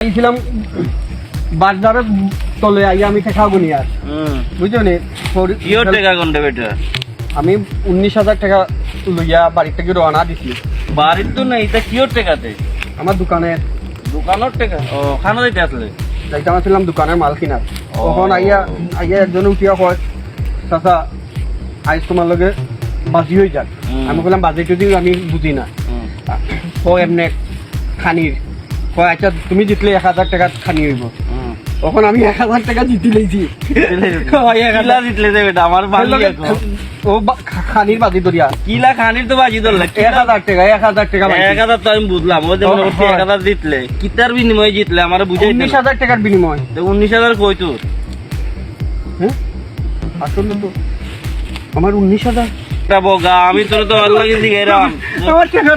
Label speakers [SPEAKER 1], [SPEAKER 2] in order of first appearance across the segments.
[SPEAKER 1] আইছিলাম বাজারের তলে আই আমি ঠেকা গুনি আর। বুঝছ নি?
[SPEAKER 2] গন্ডে বেটা
[SPEAKER 1] আমি উনিশ হাজার টাকা লইয়া বাড়ি থেকে রওনা দিছি।
[SPEAKER 2] বাড়ির তো নাই এটা কিয় টেকাতে?
[SPEAKER 1] আমার দোকানে।
[SPEAKER 2] দোকানের টেকা? ও খানা দিতে আসলে?
[SPEAKER 1] যাইতে আসছিলাম দোকানের মাল কিনার। তখন আইয়া আইয়া একজন উঠিয়া কয় চাচা আইস তোমার লগে বাজি হয়ে যাক। আমি বললাম বাজি টুজি আমি বুঝি না। ও এমনি খানির কয় আচ্ছা তুমি জিতলে এক হাজার টাকা খানি হইব। তখন আমি এক হাজার টাকা জিতি লইছি।
[SPEAKER 2] জিতলে আমার
[SPEAKER 1] ও খানির বাজি দরিয়া
[SPEAKER 2] কিলা খানির তো বাজি ধরলে
[SPEAKER 1] এক হাজার টাকা এক হাজার টাকা
[SPEAKER 2] এক হাজার তো আমি বুঝলাম ও যেমন
[SPEAKER 1] হয়।
[SPEAKER 2] এক হাজার জিতলে। কিতার বিনিময়ে জিতলে আমার বুঝাই
[SPEAKER 1] উনিশ হাজার টাকার বিনিময়।
[SPEAKER 2] উনিশ হাজার কই তোর?
[SPEAKER 1] হ্যাঁ? আসলে তো। আমার উনিশ হাজার।
[SPEAKER 2] বগা আমি তোর তো ভালো লাগে জিগাইরাম।
[SPEAKER 1] আমার টাকা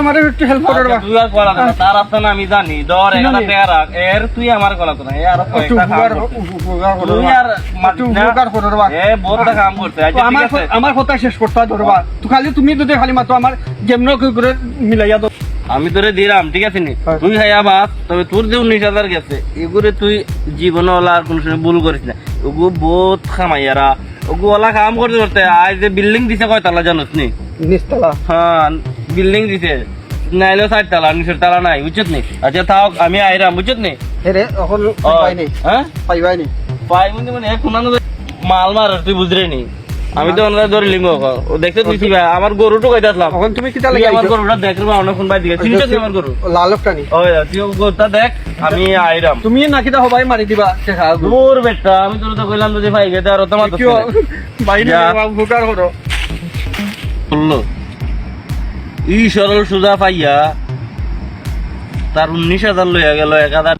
[SPEAKER 1] আমার একটু হেল্প করে
[SPEAKER 2] আচ্ছা, তুই আর কলা না, তার আছে না আমি জানি। টাকা রাখ এর তুই আমার তো না এ আরও কাম তুই। আর।
[SPEAKER 1] উপকার করে দেবা।
[SPEAKER 2] এ বহুত কাম করতে। আচ্ছা,
[SPEAKER 1] তো
[SPEAKER 2] ঠিক
[SPEAKER 1] আমার
[SPEAKER 2] আছে।
[SPEAKER 1] আমার কথা শেষ করতে হয় ধরবা। তো খালি তুমি যদি খালি মাত্র আমার যেমন করে মিলাইয়া দাও।
[SPEAKER 2] আমি তোরে দিলাম ঠিক আছে নি। তুই হাইয়া বাস তবে তোর যে উনিশ হাজার গেছে এগুলো তুই জীবনে ওলা আর কোনো সময় ভুল করিস না। ওগু বহুত খামাইয়ারা। ওগু ওলা কাম করতে করতে আজ যে বিল্ডিং দিছে কয় তালা জানোস নি?
[SPEAKER 1] নিস্তলা
[SPEAKER 2] হ্যাঁ বিল্ডিং দিছে। নাইলেও চার তালা নিচের তালা নাই বুঝছত নি? আচ্ছা থাক আমি আইরাম বুঝছত নি?
[SPEAKER 1] হেরে এখন পাইবাই নেই।
[SPEAKER 2] হ্যাঁ?
[SPEAKER 1] পাইবাই নেই।
[SPEAKER 2] পাই মানে মানে কোনানো মাল মার তুই বুঝরে নি? আমি তো ওনারা ধরে লিঙ্গ দেখতে কি ভাই, আমার গরুটো কইতে আসলাম।
[SPEAKER 1] এখন তুমি কিতা
[SPEAKER 2] তুই
[SPEAKER 1] লাগে
[SPEAKER 2] আমার গরুটা দেখ রে অন্য কোন বাই দিকে চিনিস তুই আমার গরু?
[SPEAKER 1] লালকটা নি।
[SPEAKER 2] ওই তুই গরুটা দেখ আমি আইরাম।
[SPEAKER 1] তুমি নাকি তা হবাই মারি দিবা
[SPEAKER 2] দূর বেটা আমি তোর তো কইলাম যদি ভাই গেতে আর তো
[SPEAKER 1] বাইরে
[SPEAKER 2] যা।
[SPEAKER 1] উপকার করো
[SPEAKER 2] বলল ই সরল সুজা পাইয়া তার উনিশ হাজার লইয়া গেল এক হাজার